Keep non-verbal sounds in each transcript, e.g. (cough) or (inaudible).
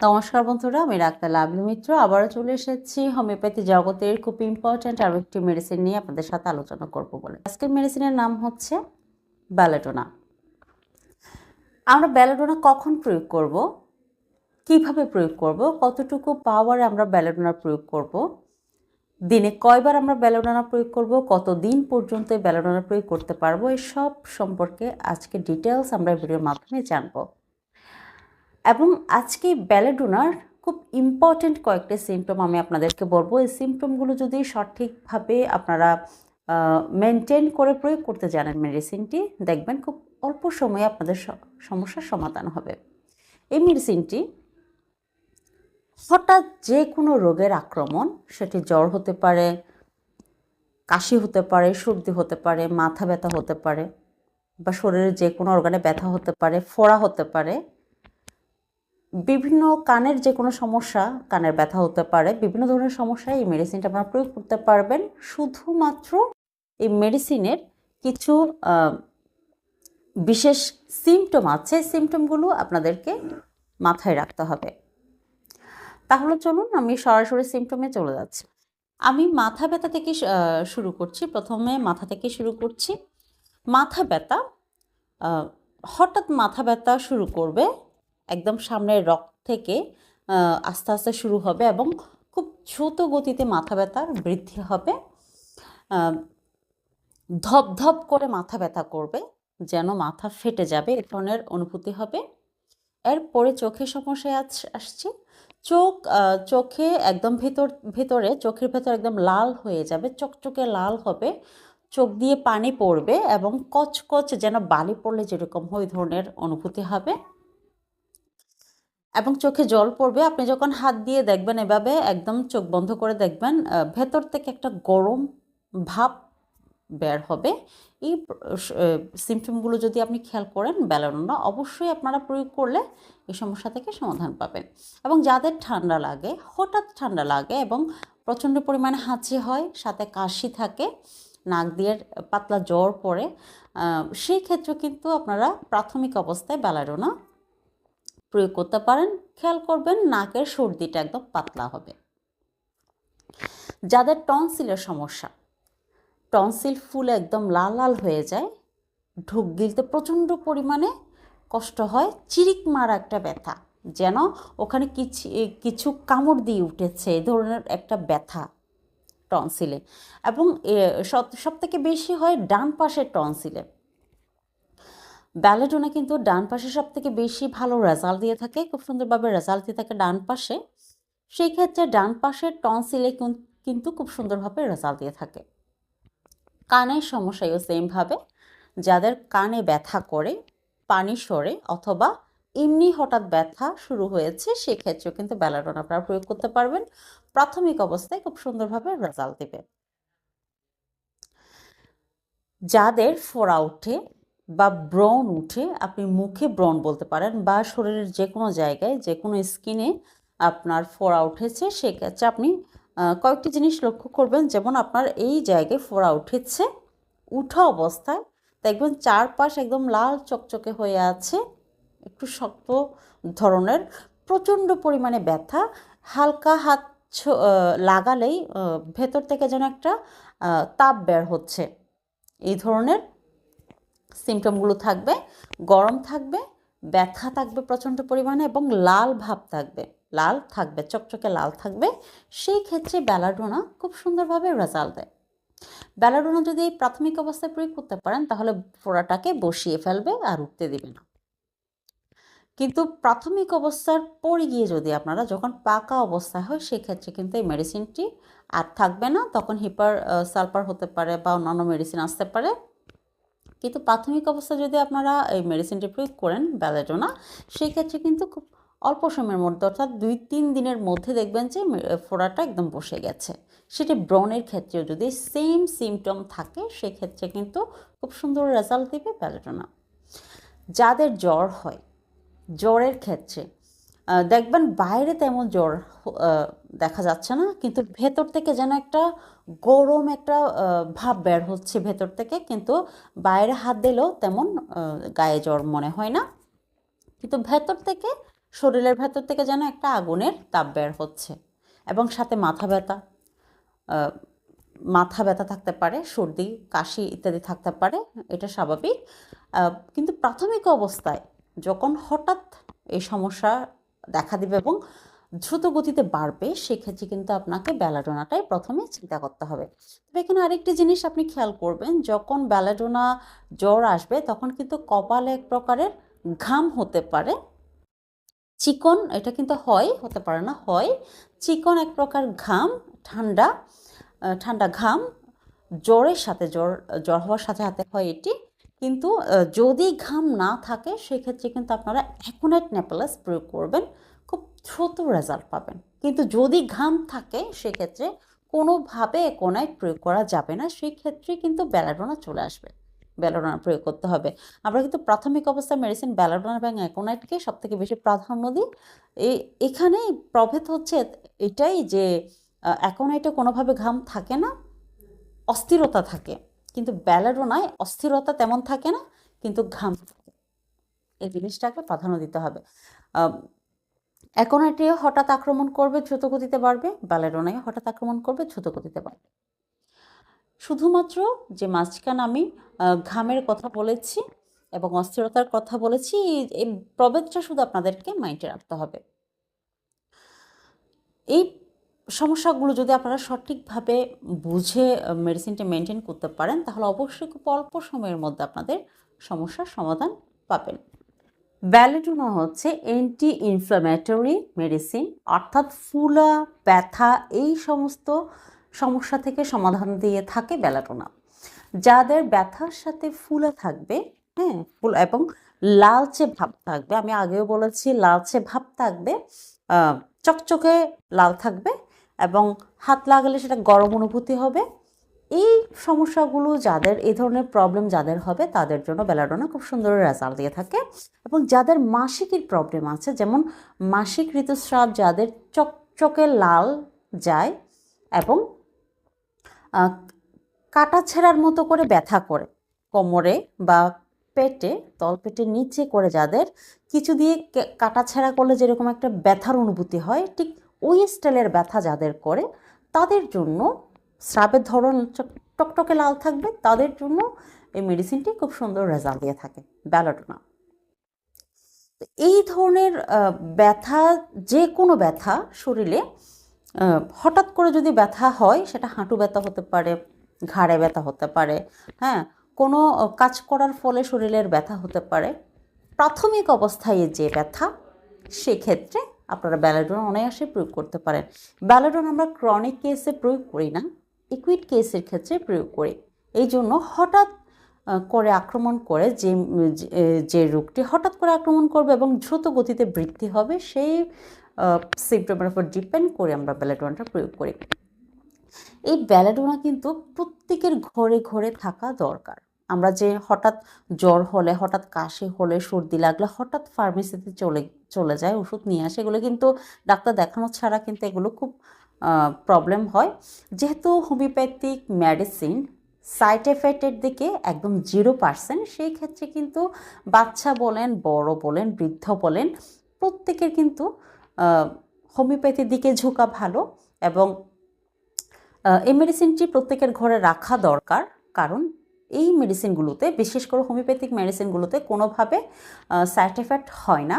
নমস্কার বন্ধুরা, আমি ডাক্তার লাভলি মিত্র। আবারও চলে এসেছি হোমিওপ্যাথি জগতের খুব ইম্পর্ট্যান্ট আরও একটি মেডিসিন নিয়ে আপনাদের সাথে আলোচনা করব বলে। আজকের মেডিসিনের নাম হচ্ছে ব্যালেডোনা আমরা ব্যালেডোনা কখন প্রয়োগ করব? কীভাবে প্রয়োগ করব? কতটুকু পাওয়ারে আমরা ব্যালেডোনা প্রয়োগ করব? দিনে কয়বার আমরা ব্যালোডোনা প্রয়োগ করব? কত দিন পর্যন্ত ব্যালোডোনা প্রয়োগ করতে পারব? এই সব সম্পর্কে আজকে ডিটেলস আমরা ভিডিওর মাধ্যমে জানব। এবং আজকে ব্যালেডোনার খুব ইম্পর্ট্যান্ট কয়েকটা সিমটম আমি আপনাদেরকে বলব। এই সিমটমগুলো যদি সঠিকভাবে আপনারা মেনটেন করে প্রয়োগ করতে জানেন মেডিসিনটি দেখবেন খুব অল্প সময়ে আপনাদের সমস্যার সমাধান হবে। এই মেডিসিনটি হঠাৎ যে কোনো রোগের আক্রমণ, সেটি জ্বর হতে পারে, কাশি হতে পারে, সর্দি হতে পারে, মাথা ব্যথা হতে পারে বা শরীরের যে কোনো অর্গানে ব্যথা হতে পারে, ফোড়া হতে পারে বিভিন্ন কানের যে কোনো সমস্যা, কানের ব্যথা হতে পারে, বিভিন্ন ধরনের সমস্যায় এই মেডিসিনটা আপনারা প্রয়োগ করতে পারবেন। শুধুমাত্র এই মেডিসিনের কিছু বিশেষ সিমটম আছে সিমটমগুলো আপনাদেরকে মাথায় রাখতে হবে। তাহলে চলুন আমি সরাসরি সিমটমে চলে যাচ্ছি। আমি মাথা ব্যথা থেকে শুরু করছি, প্রথমে মাথা থেকে শুরু করছি। মাথা ব্যথা হঠাৎ মাথা ব্যথা শুরু করবে একদম সামনের রক থেকে আস্তে আস্তে শুরু হবে এবং খুব দ্রুত গতিতে মাথা ব্যথার বৃদ্ধি হবে। ধপ ধপ করে মাথা ব্যথা করবে, যেন মাথা ফেটে যাবে, এ ধরনের অনুভূতি হবে। এরপরে চোখের সমস্যায় আস- আসছে। চোখ চোখে একদম ভেতর, ভেতরে, চোখের ভেতর একদম লাল হয়ে যাবে, চকচকে লাল হবে। চোখ দিয়ে পানি পড়বে এবং কচকচ যেন বালি পড়লে যেরকম ওই ধরনের অনুভূতি হবে। এবং চোখে জল পড়বে, আপনি যখন হাত দিয়ে দেখবেন এভাবে, একদম চোখ বন্ধ করে দেখবেন ভেতর থেকে একটা গরম ভাব বের হবে। এই সিমটমগুলো যদি আপনি খেয়াল করেন ব্যালানোনা অবশ্যই আপনারা প্রয়োগ করলে এই সমস্যা থেকে সমাধান পাবেন। এবং যাদের ঠান্ডা লাগে, হঠাৎ ঠান্ডা লাগে এবং প্রচণ্ড পরিমাণে হাঁচি হয়, সাথে কাশি থাকে, নাক দিয়ে পাতলা জ্বর পড়ে সেই ক্ষেত্রে কিন্তু আপনারা প্রাথমিক অবস্থায় ব্যালাডোনা প্রয়োগ করতে পারেন, খেয়াল করবেন নাকের সর্দিটা একদম পাতলা হবে। যাদের টনসিলের সমস্যা, টনসিল ফুলে একদম লাল লাল হয়ে যায়, ঢুক গিলতে প্রচণ্ড পরিমাণে কষ্ট হয়, চিরিক মারা একটা ব্যথা, যেন ওখানে কিছু কিছু কামড় দিয়ে উঠেছে এই ধরনের একটা ব্যথা টনসিলে। এবং সব থেকে বেশি হয় ডান পাশের টনসিলে। ব্যালেডোনা কিন্তু ডান পাশে সব থেকে বেশি ভালো রেজাল্ট দিয়ে থাকে। খুব সুন্দরভাবে রেজাল্ট দিয়ে থাকে ডান পাশে। সেই ক্ষেত্রে ডান পাশের টনসিলে কিন- কিন্তু খুব সুন্দরভাবে রেজাল্ট দিয়ে থাকে। কানের সমস্যায়ও সেমভাবে যাদের কানে ব্যথা করে, পানি সরে অথবা এমনি হঠাৎ ব্যথা শুরু হয়েছে, সেক্ষেত্রেও কিন্তু ব্যালাডোন আপনারা প্রয়োগ করতে পারবেন। প্রাথমিক অবস্থায় খুব সুন্দরভাবে রেজাল্ট দেবে। যাদের ফোড়া উঠে বা ব্রণ উঠে আপনি মুখে ব্রণ বলতে পারেন বা শরীরের যে কোনো জায়গায় যে কোনো স্কিনে আপনার ফোড়া উঠেছে, সেক্ষেত্রে আপনি কয়েকটি জিনিস লক্ষ্য করবেন। যেমন আপনার এই জায়গায় ফোড়া উঠেছে, উঠা অবস্থায় দেখবেন চারপাশ একদম লাল চকচকে হয়ে আছে, একটু শক্ত ধরনের, প্রচণ্ড পরিমাণে ব্যথা, হালকা হাত লাগালেই ভেতর থেকে যেন একটা তাপ বের হচ্ছে। এই ধরনের সিমটমগুলো থাকবে, গরম থাকবে, ব্যথা থাকবে প্রচণ্ড পরিমাণে এবং লাল ভাব থাকবে। লাল থাকবে, চকচকে লাল থাকবে। সেই ক্ষেত্রে ব্যালাডোনা খুব সুন্দরভাবে রেজাল্ট দেয়। ব্যালাডোনা যদি এই প্রাথমিক অবস্থায় প্রয়োগ করতে পারেন, তাহলে ফোড়াটাকে বসিয়ে ফেলবে আর উঠতে দেবে না। কিন্তু প্রাথমিক অবস্থার পরে গিয়ে যদি আপনারা যখন পাকা অবস্থা হয়, সেক্ষেত্রে কিন্তু এই মেডিসিনটি আর থাকবে না। তখন হিপার সালফার হতে পারে বা অন্যান্য মেডিসিন আসতে পারে। কিন্তু প্রাথমিক অবস্থায় যদি আপনারা এই মেডিসিনটি প্রয়োগ করেন ব্যালেডোনা সেই ক্ষেত্রে কিন্তু খুব অল্প সময়ের মধ্যে, অর্থাৎ দুই তিন দিনের মধ্যে দেখবেন যে ফোড়াটা একদম বসে গেছে। সেটি ব্রণের ক্ষেত্রেও যদি সেম সিমটম থাকে, সেক্ষেত্রে কিন্তু খুব সুন্দর রেজাল্ট দেবে ব্যালেডোনা যাদের জ্বর হয়, জ্বরের ক্ষেত্রে দেখবেন বাইরে তেমন জ্বর দেখা যাচ্ছে না, কিন্তু ভেতর থেকে যেন একটা গরম একটা ভাব বের হচ্ছে ভেতর থেকে, কিন্তু বাইরে হাত দিলেও তেমন গায়ে জ্বর মনে হয় না। কিন্তু ভেতর থেকে, শরীরের ভেতর থেকে যেন একটা আগুনের তাপ বের হচ্ছে এবং সাথে মাথা ব্যথা মাথা ব্যথা থাকতে পারে, সর্দি, কাশি ইত্যাদি থাকতে পারে, এটা স্বাভাবিক। কিন্তু প্রাথমিক অবস্থায় যখন হঠাৎ এই সমস্যা দেখা দিবে এবং দ্রুত গতিতে বাড়বে, সেক্ষেত্রে কিন্তু আপনাকে ব্যালাডোনাটাই প্রথমে চিন্তা করতে হবে। তবে এখানে আরেকটি জিনিস আপনি খেয়াল করবেন, যখন ব্যালাডোনা জ্বর আসবে, তখন কিন্তু কপালে এক প্রকারের ঘাম হতে পারে। চিকন, এটা কিন্তু হয়, হতে পারে না, হয়। চিকন এক প্রকার ঘাম, ঠান্ডা ঠান্ডা ঘাম, জ্বরের সাথে, জ্বর জ্বর হওয়ার সাথে সাথে হয় এটি। কিন্তু যদি ঘাম না থাকে, সেক্ষেত্রে কিন্তু আপনারা অ্যাকোনাইট নেপালাস প্রয়োগ করবেন। দ্রুত রেজাল্ট পাবেন। কিন্তু যদি ঘাম থাকে, সেক্ষেত্রে কোনোভাবে অ্যাকোনাইট প্রয়োগ করা যাবে না। সেই ক্ষেত্রে কিন্তু ব্যালাডোনা চলে আসবে। ব্যালাডোনা প্রয়োগ করতে হবে। আমরা কিন্তু প্রাথমিক অবস্থায় মেডিসিন ব্যালাডোনা এবং অ্যাকোনাইটকে সবথেকে বেশি প্রাধান্য দিই। এই এখানে প্রভেদ হচ্ছে এটাই যে অ্যাকোনাইটে কোনোভাবে ঘাম থাকে না, অস্থিরতা থাকে। কিন্তু ব্যালাডোনায় অস্থিরতা তেমন থাকে না, কিন্তু ঘাম থাকে। এই জিনিসটাকে প্রাধান্য দিতে হবে। অ্যাকোনাইটে হঠাৎ আক্রমণ করবে দ্রুত গতিতে বাড়বে। ব্যালাডোনায় হঠাৎ আক্রমণ করবে দ্রুত গতিতে বাড়বে। শুধুমাত্র যে মাঝখান আমি ঘামের কথা বলেছি এবং অস্থিরতার কথা বলেছি, এই- প্রভেদটা শুধু আপনাদেরকে মাইন্ডে রাখতে হবে। এই সমস্যাগুলো যদি আপনারা সঠিকভাবে বুঝে মেডিসিনটা মেনটেন করতে পারেন, তাহলে অবশ্যই খুব অল্প সময়ের মধ্যে আপনাদের সমস্যার সমাধান পাবেন। ব্যালেডোনা হচ্ছে অ্যান্টি ইনফ্লামেটরি মেডিসিন অর্থাৎ ফুলা, ব্যথা এই সমস্ত সমস্যা থেকে সমাধান দিয়ে থাকে ব্যালাডোনা যাদের ব্যথার সাথে ফুলা থাকবে হ্যাঁ ফুল এবং লালচে ভাব থাকবে, আমি আগেও বলেছি লালচে ভাব থাকবে চকচকে লাল থাকবে এবং হাত লাগালে সেটা গরম অনুভূতি হবে। এই সমস্যাগুলো যাদের, এই ধরনের প্রবলেম যাদের হবে, তাদের জন্য বেলাডোনা খুব সুন্দর রেজাল্ট দিয়ে থাকে। এবং যাদের মাসিকের প্রবলেম আছে, যেমন মাসিক ঋতুস্রাব যাদের চকচকে লাল যায় এবং কাটা ছেঁড়ার মতো করে ব্যথা করে কোমরে বা পেটে তলপেটের নিচে করে যাদের কিছু দিয়ে কাটা ছেঁড়া করলে যেরকম একটা ব্যথার অনুভূতি হয়, ঠিক ওই স্টাইলের ব্যথা যাদের করে, তাদের জন্য স্রাবের ধরন টকটকে লাল থাকবে, তাদের জন্য এই মেডিসিনটি খুব সুন্দর রেজাল্ট দিয়ে থাকে ব্যালোটোনা এই ধরনের ব্যথা, যে কোনো ব্যথা শরীরে হঠাৎ করে যদি ব্যথা হয়, সেটা হাঁটু ব্যথা হতে পারে, ঘাড়ে ব্যথা হতে পারে হ্যাঁ কোনো কাজ করার ফলে শরীরের ব্যথা হতে পারে, প্রাথমিক অবস্থায় যে ব্যথা, সেক্ষেত্রে আপনারা ব্যালাডোন অনায়াসে প্রয়োগ করতে পারেন। ব্যালাডোন আমরা ক্রনিক কেসে প্রয়োগ করি না ইকুইড কেসের ক্ষেত্রে প্রয়োগ করি। এই জন্য হঠাৎ করে আক্রমণ করে যে, যে- রোগটি হঠাৎ করে আক্রমণ করবে এবং দ্রুত গতিতে বৃদ্ধি হবে, সেই সিমটমের উপর ডিপেন্ড করে আমরা ব্যালাডোনাটা প্রয়োগ করি। এই ব্যালাডোনা কিন্তু প্রত্যেকের ঘরে ঘরে থাকা দরকার। আমরা যে হঠাৎ জ্বর হলে, হঠাৎ কাশি হলে, সর্দি লাগলে, হঠাৎ ফার্মেসিতে চলে চলে যায়, ওষুধ নিয়ে আসে, এগুলো কিন্তু ডাক্তার দেখানো ছাড়া কিন্তু এগুলো খুব প্রবলেম হয়। যেহেতু হোমিওপ্যাথিক মেডিসিন সাইড এফেক্টের দিকে একদম জিরো পার্সেন্ট সেই ক্ষেত্রে কিন্তু বাচ্চা বলেন, বড় বলেন, বৃদ্ধ বলেন, প্রত্যেকের কিন্তু হোমিওপ্যাথির দিকে ঝোঁকা ভালো এবং এই মেডিসিনটি প্রত্যেকের ঘরে রাখা দরকার। কারণ এই মেডিসিনগুলোতে বিশেষ করে হোমিওপ্যাথিক মেডিসিনগুলোতে কোনোভাবে সাইড এফেক্ট হয় না।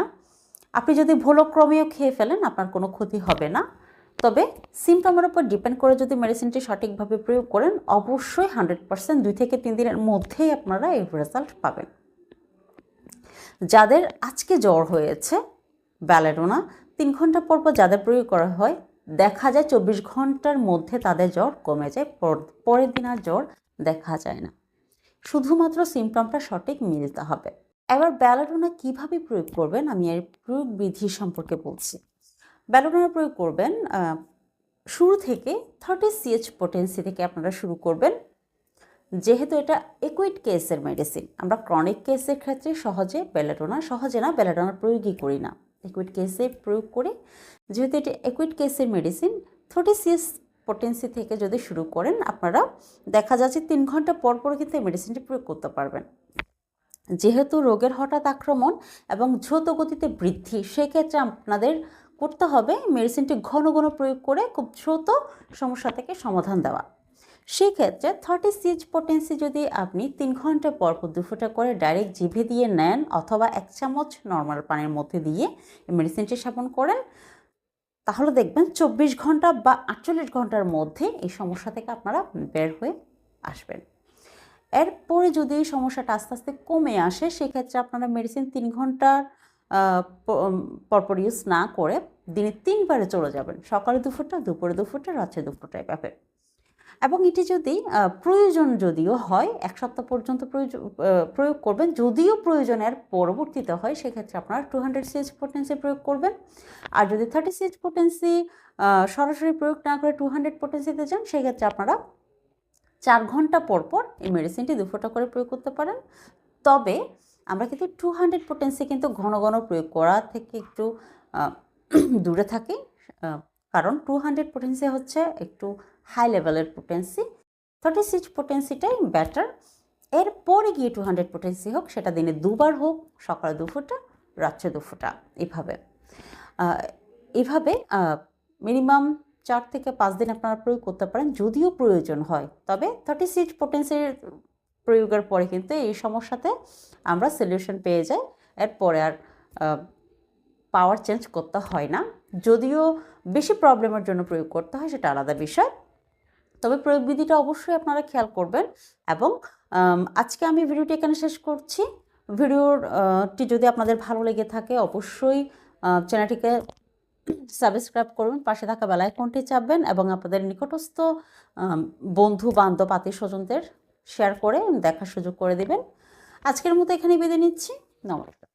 আপনি যদি ভুলক্রমেও খেয়ে ফেলেন, আপনার কোনো ক্ষতি হবে না। তবে সিমটমের উপর ডিপেন্ড করে যদি মেডিসিনটি সঠিকভাবে প্রয়োগ করেন, অবশ্যই হান্ড্রেড পার্সেন্ট দুই থেকে তিন দিনের মধ্যেই আপনারা এই রেজাল্ট পাবেন। যাদের আজকে জ্বর হয়েছে, ব্যালেডোনা, তিন ঘণ্টা পর পর যাদের প্রয়োগ করা হয়, দেখা যায় চব্বিশ ঘণ্টার মধ্যে তাদের জ্বর কমে যায়, পর- পরের দিন আর জ্বর দেখা যায় না। শুধুমাত্র সিমটমটা সঠিক মিলতে হবে। এবার ব্যালাডোনা কীভাবে প্রয়োগ করবেন, আমি এর প্রয়োগ বিধি সম্পর্কে বলছি। ব্যালাডোনা প্রয়োগ করবেন শুরু থেকে থার্টি সিএচ পোটেন্সি থেকে আপনারা শুরু করবেন। যেহেতু এটা একুইড কেসের মেডিসিন আমরা ক্রনিক কেসের ক্ষেত্রে সহজে বেলাডোনা সহজে না বেলাডোনার প্রয়োগই করি না। একুইড কেসে প্রয়োগ করি যেহেতু এটা একুইড কেসের মেডিসিন থার্টি সিএস পোটেন্সি থেকে যদি শুরু করেন, আপনারা দেখা যাচ্ছে তিন ঘণ্টা পর পর কিন্তু এই মেডিসিনটি প্রয়োগ করতে পারবেন। যেহেতু রোগের হঠাৎ আক্রমণ এবং দ্রুত গতিতে বৃদ্ধি, সেক্ষেত্রে আপনাদের করতে হবে। মেডিসিনটি ঘন ঘন প্রয়োগ করে খুব দ্রুত সমস্যা থেকে সমাধান দেওয়া। সেক্ষেত্রে থার্টি সিজ পোটেন্সি যদি আপনি তিন ঘণ্টা পর পর দু করে ডাইরেক্ট জিভে দিয়ে নেন অথবা এক চামচ নর্মাল পানির মধ্যে দিয়ে মেডিসিনটি সেবন করেন, তাহলে দেখবেন চব্বিশ ঘণ্টা বা আটচল্লিশ ঘণ্টার মধ্যে এই সমস্যা থেকে আপনারা বের হয়ে আসবেন। এরপরে যদি এই সমস্যাটা আস্তে আস্তে কমে আসে, সেক্ষেত্রে আপনারা মেডিসিন তিন ঘণ্টার পরপর ইউজ না করে দিনে তিনবারে চলে যাবেন। সকালে দুপুরটা, দুপুরে দুপুরটা, রাত্রে দুপুরটা এভাবে। এবং এটি যদি প্রয়োজন যদিও হয়, এক সপ্তাহ পর্যন্ত প্রয়োগ করবেন। যদিও প্রয়োজনের পরবর্তীতে হয়, সেক্ষেত্রে আপনারা টু হান্ড্রেড সিএচ পোটেন্সি প্রয়োগ করবেন। আর যদি থার্টি সিএচ পোটেন্সি সরাসরি প্রয়োগ না করে টু হান্ড্রেড পোটেন্সিতে যান, সেক্ষেত্রে আপনারা চার ঘণ্টা পর পর এই মেডিসিনটি দু ফোঁটা করে প্রয়োগ করতে পারেন। তবে আমরা কিন্তু টু হান্ড্রেড পোটেন্সি কিন্তু ঘন ঘন প্রয়োগ করা থেকে একটু (clears throat) দূরে থাকি কারণ টু হান্ড্রেড পোটেন্সি হচ্ছে একটু হাই লেভেলের পোটেন্সি থার্টি সিক্স পোটেন্সিটাই বেটার এরপরে গিয়ে টু হান্ড্রেড পোটেন্সি হোক, সেটা দিনে দুবার হোক, সকালে দু ফোঁটা, রাত্রে দু ফোঁটা, এভাবে। এভাবে মিনিমাম চার থেকে পাঁচ দিন আপনারা প্রয়োগ করতে পারেন, যদিও প্রয়োজন হয়, তবে থার্টি সিক্স পোটেন্সির প্রয়োগের পরে কিন্তু এই সমস্যাতে আমরা সলিউশন পেয়ে যাই। এরপরে আর পাওয়ার চেঞ্জ করতে হয় না। যদিও বেশি প্রবলেমের জন্য প্রয়োগ করতে হয়, সেটা আলাদা বিষয়। তবে প্রয়োগ বিধিটা অবশ্যই আপনারা খেয়াল করবেন এবং আজকে আমি ভিডিওটি এখানে শেষ করছি। ভিডিওটি যদি আপনাদের ভালো লেগে থাকে, অবশ্যই চ্যানেলটিকে সাবস্ক্রাইব করবেন পাশে থাকা বেল আইকনটি চাপবেন এবং আপনাদের নিকটস্থ বন্ধু, বান্ধব আত্মীয় স্বজনদের শেয়ার করে দেখার সুযোগ করে দেবেন। আজকের মতো এখানে বেঁধে নিচ্ছি। নমস্কার।